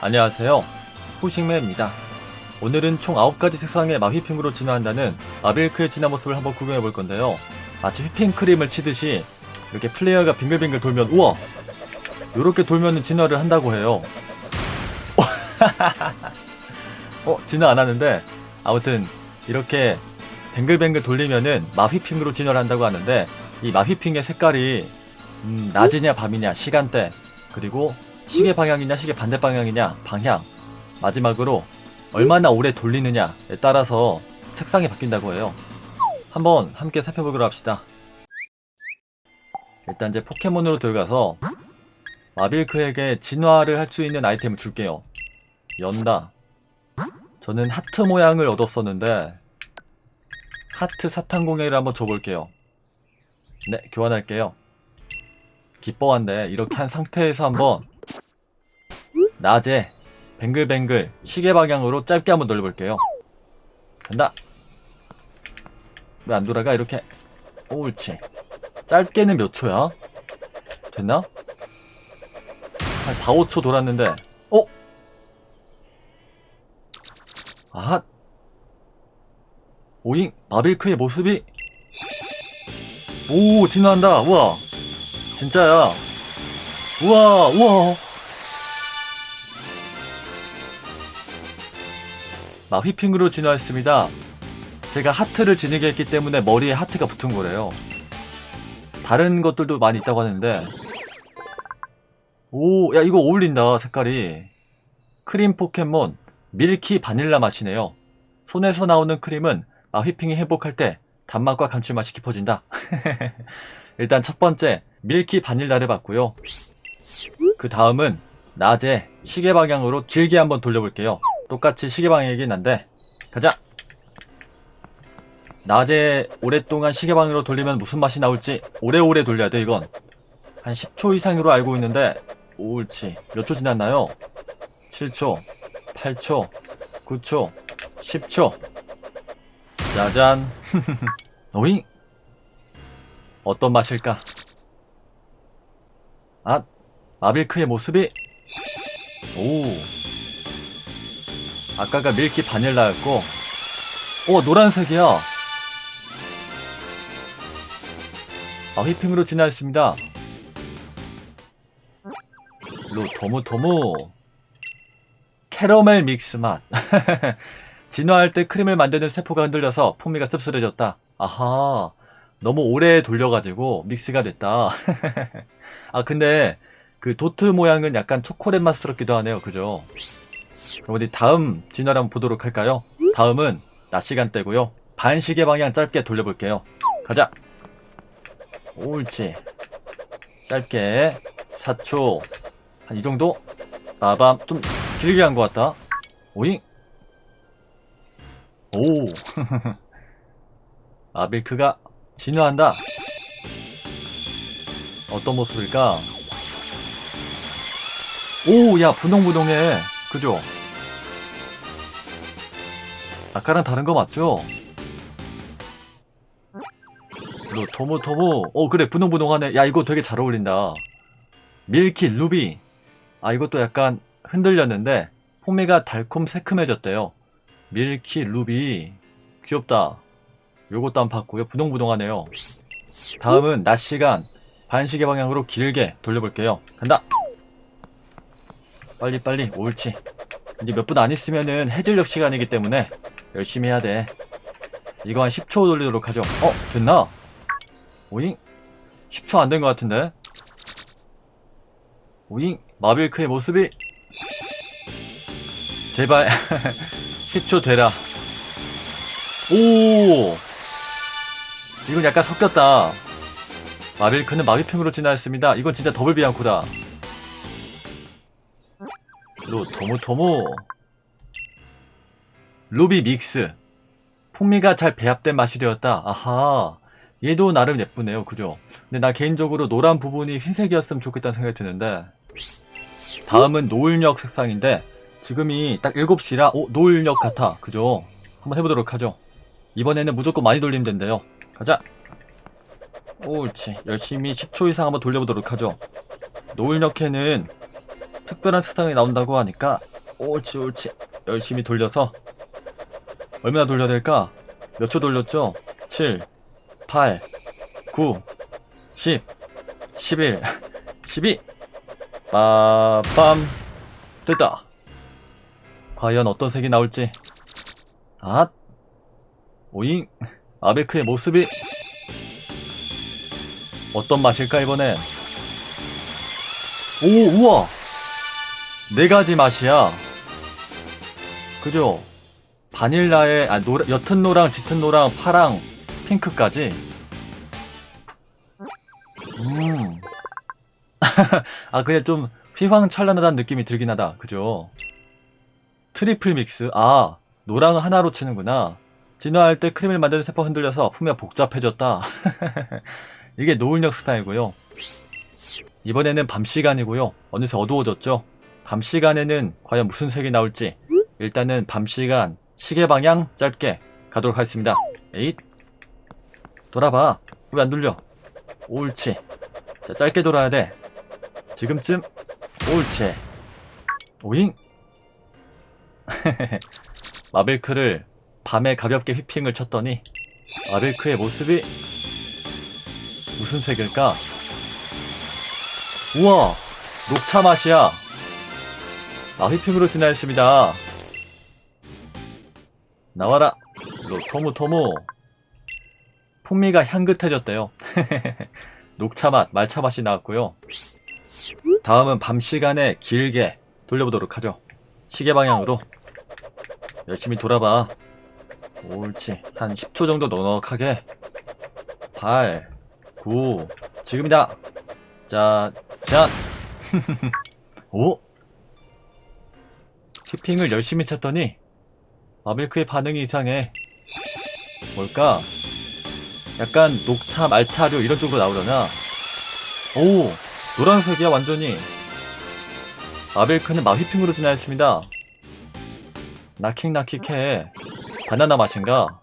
안녕하세요. 후식매입니다. 오늘은 총 9가지 색상의 마휘핑으로 진화한다는 아빌크의 진화 모습을 한번 구경해 볼 건데요. 마치 휘핑크림을 치듯이 이렇게 플레이어가 빙글빙글 돌면 우와! 이렇게 돌면은 진화를 한다고 해요. 어, 진화 안 하는데 아무튼 이렇게 뱅글뱅글 돌리면은 마휘핑으로 진화를 한다고 하는데 이 마휘핑의 색깔이 음, 낮이냐 밤이냐 시간대 그리고 시계 방향이냐 시계 반대 방향이냐 방향 마지막으로 얼마나 오래 돌리느냐에 따라서 색상이 바뀐다고 해요. 한번 함께 살펴보기로 합시다. 일단 이제 포켓몬으로 들어가서 마빌크에게 진화를 할 수 있는 아이템을 줄게요. 연다. 저는 하트 모양을 얻었었는데 하트 사탕공예를 한번 줘볼게요. 네, 교환할게요. 기뻐한데 이렇게 한 상태에서 한번 낮에 뱅글뱅글 시계 방향으로 짧게 한번 돌려볼게요. 간다. 왜 안 돌아가 이렇게? 옳지. 짧게는 몇 초야? 됐나? 한 4, 5초 돌았는데 어? 아핫 오잉 마빌크의 모습이 오 진화한다 우와 진짜야 우와 우와 마휘핑으로 진화했습니다 제가 하트를 지니게 했기 때문에 머리에 하트가 붙은 거래요 다른 것들도 많이 있다고 하는데 오, 야, 이거 어울린다, 색깔이. 크림 포켓몬, 밀키 바닐라 맛이네요. 손에서 나오는 크림은 마휘핑이 회복할 때 단맛과 감칠맛이 깊어진다. 일단 첫 번째, 밀키 바닐라를 봤고요. 그 다음은 낮에 시계 방향으로 길게 한번 돌려볼게요. 똑같이 시계 방향이긴 한데, 가자! 낮에 오랫동안 시계 방향으로 돌리면 무슨 맛이 나올지 오래오래 돌려야 돼, 이건. 한 10초 이상으로 알고 있는데 옳지 몇 초 지났나요? 7초 8초 9초 10초 짜잔 오잉 어떤 맛일까? 아 마빌크의 모습이 오 아까가 밀키 바닐라였고. 오 노란색이야. 아 휘핑으로 진화했습니다. 로 도무도무. 캐러멜 믹스 맛. 진화할 때 크림을 만드는 세포가 흔들려서 풍미가 씁쓸해졌다. 아하 너무 오래 돌려가지고 믹스가 됐다. 아 근데 그 도트 모양은 약간 초콜릿 맛스럽기도 하네요. 그죠 그럼 어디 다음 진화를 한번 보도록 할까요? 다음은 낮 시간대고요. 반시계 방향 짧게 돌려볼게요. 가자. 옳지. 짧게 4초. 한 이 정도? 빠밤. 좀 길게 한 것 같다. 오잉? 오. 아빌크가 진화한다. 어떤 모습일까? 오 야 분홍분홍해 그죠? 아까랑 다른 거 맞죠? 로 토무토무 오 그래. 분홍분홍하네. 야 이거 되게 잘 어울린다. 밀키 루비. 아 이것도 약간 흔들렸는데 포미가 달콤 새큼해졌대요. 밀키 루비. 귀엽다. 요것도 안 봤고요. 부동부동하네요. 다음은 낮 시간. 반시계 방향으로 길게 돌려볼게요. 간다 빨리 빨리 옳지. 이제 몇 분 안 있으면은 해질녘 시간이기 때문에 열심히 해야 돼. 이거 한 10초 돌리도록 하죠. 어 됐나? 오잉? 10초 안 된 것 같은데? 오잉? 마빌크의 모습이? 제발 10초 되라. 오! 이건 약간 섞였다. 마빌크는 마비핑으로 진화했습니다. 이건 진짜 더블 비앙코다 로 토무토무. 루비 믹스. 풍미가 잘 배합된 맛이 되었다. 아하. 얘도 나름 예쁘네요. 그죠? 근데 나 개인적으로 노란 부분이 흰색이었으면 좋겠다는 생각이 드는데. 다음은 노을역 색상인데 지금이 딱 7시라 오 노을역 같아. 그죠? 한번 해보도록 하죠. 이번에는 무조건 많이 돌리면 된대요. 가자. 옳지. 열심히 10초 이상 한번 돌려보도록 하죠. 노을역에는 특별한 색상이 나온다고 하니까 옳지 옳지. 열심히 돌려서 얼마나 돌려야 될까? 몇 초 돌렸죠? 7 8 9 10 11 12 빠밤 됐다. 과연 어떤 색이 나올지. 아 오잉. 아베크의 모습이. 어떤 맛일까 이번엔? 오 우와 네 가지 맛이야. 그죠? 바닐라에 아 노라, 옅은 노랑 짙은 노랑 파랑 핑크까지? 음. 아 그냥 좀 휘황찬란하다는 느낌이 들긴 하다. 그죠? 트리플 믹스. 아 노랑을 하나로 치는구나. 진화할 때 크림을 만드는 세포 흔들려서 품위가 복잡해졌다. 이게 노을역 스타일고요. 이번에는 밤 시간이고요. 어느새 어두워졌죠 밤 시간에는 과연 무슨 색이 나올지 일단은 밤 시간 시계 방향 짧게 가도록 하겠습니다. 에잇. 돌아봐. 왜 안 돌려? 옳지. 자 짧게 돌아야 돼. 지금쯤 옳지. 오잉. 마벨크를 밤에 가볍게 휘핑을 쳤더니 마벨크의 모습이 무슨 색일까? 우와 녹차 맛이야 아 휘핑으로 진화했습니다. 나와라. 로 토무 토무. 풍미가 향긋해졌대요. 녹차 맛 말차 맛이 나왔고요. 다음은 밤 시간에 길게 돌려보도록 하죠. 시계 방향으로. 열심히 돌아봐. 옳지. 한 10초 정도 넉넉하게. 8 9 지금이다. 자, 짠! 오? 휘핑을 열심히 쳤더니 마밀크의 반응이 이상해 뭘까? 약간 녹차, 말차류 이런 쪽으로 나오려나? 오! 노란색이야 완전히 마벨크는 마휘핑으로 진화했습니다 나킥나킥해 바나나 맛인가?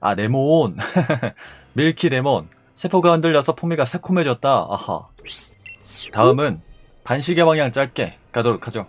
아 레몬 밀키 레몬 세포가 흔들려서 풍미가 새콤해졌다 아하 다음은 반시계 방향 짧게 가도록 하죠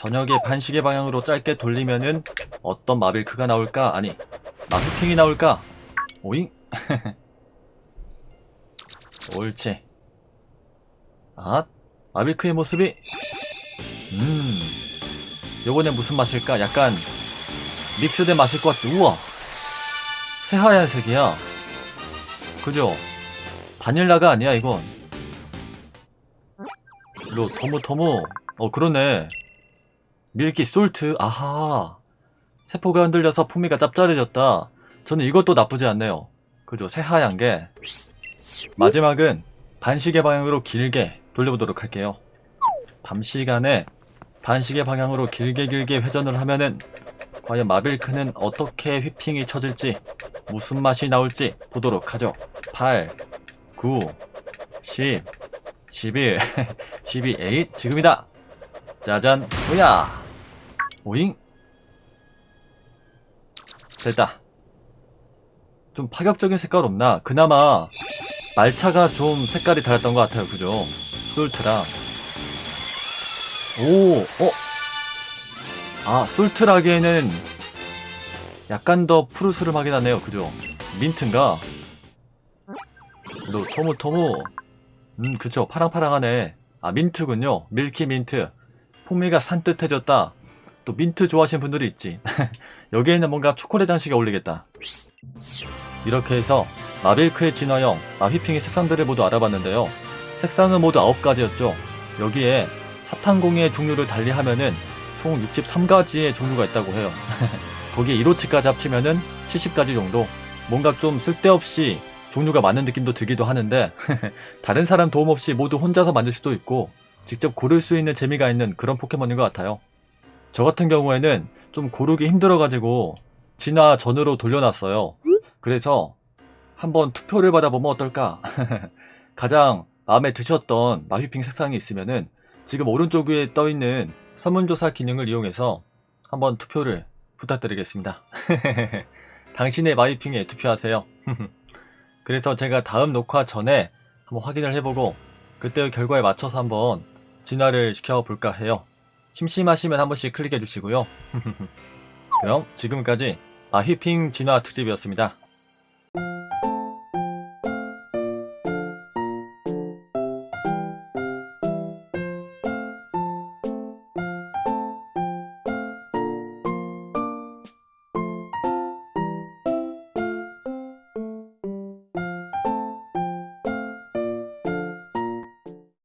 저녁에 반시계 방향으로 짧게 돌리면은 어떤 마빌크가 나올까? 아니 마휘핑이 나올까? 오잉? 옳지 아 마빌크의 모습이 음 요번엔 무슨 맛일까? 약간 믹스된 맛일 것 같아. 우와! 새하얀색이야. 그죠? 바닐라가 아니야, 이건. 로, 토무토무. 어, 그러네. 밀키 솔트. 아하. 세포가 흔들려서 풍미가 짭짤해졌다. 저는 이것도 나쁘지 않네요. 그죠? 새하얀 게. 마지막은 반시계 방향으로 길게 돌려보도록 할게요. 밤 시간에 반시계 방향으로 길게 길게 회전을 하면은 과연 마빌크는 어떻게 휘핑이 쳐질지 무슨 맛이 나올지 보도록 하죠 8 9 10 11 12 8 지금이다 짜잔 뭐야 오잉 됐다 좀 파격적인 색깔 없나 그나마 말차가 좀 색깔이 달랐던 것 같아요 그죠 솔트랑 오, 어? 아, 솔트라기에는 약간 더 푸르스름하긴 하네요. 그죠? 민트인가? 너, 토무토무. 음, 그쵸. 파랑파랑하네. 아, 민트군요. 밀키 민트. 풍미가 산뜻해졌다. 또 민트 좋아하시는 분들이 있지. 여기에는 뭔가 초콜릿 장식이 어울리겠다. 이렇게 해서 마빌크의 진화형, 마휘핑의 색상들을 모두 알아봤는데요. 색상은 모두 9가지였죠. 여기에 사탕공의 종류를 달리하면은 총 63가지의 종류가 있다고 해요. 거기에 1호치까지 합치면은 70가지 정도. 뭔가 좀 쓸데없이 종류가 많은 느낌도 들기도 하는데 다른 사람 도움 없이 모두 혼자서 만들 수도 있고 직접 고를 수 있는 재미가 있는 그런 포켓몬인 것 같아요. 저 같은 경우에는 좀 고르기 힘들어가지고 진화 전으로 돌려놨어요. 그래서 한번 투표를 받아보면 어떨까? 가장 마음에 드셨던 마휘핑 색상이 있으면은 지금 오른쪽 위에 떠있는 설문조사 기능을 이용해서 한번 투표를 부탁드리겠습니다. 당신의 마이핑에 투표하세요. 그래서 제가 다음 녹화 전에 한번 확인을 해보고 그때의 결과에 맞춰서 한번 진화를 시켜볼까 해요. 심심하시면 한 번씩 클릭해 주시고요. 그럼 지금까지 아휘핑 진화 특집이었습니다.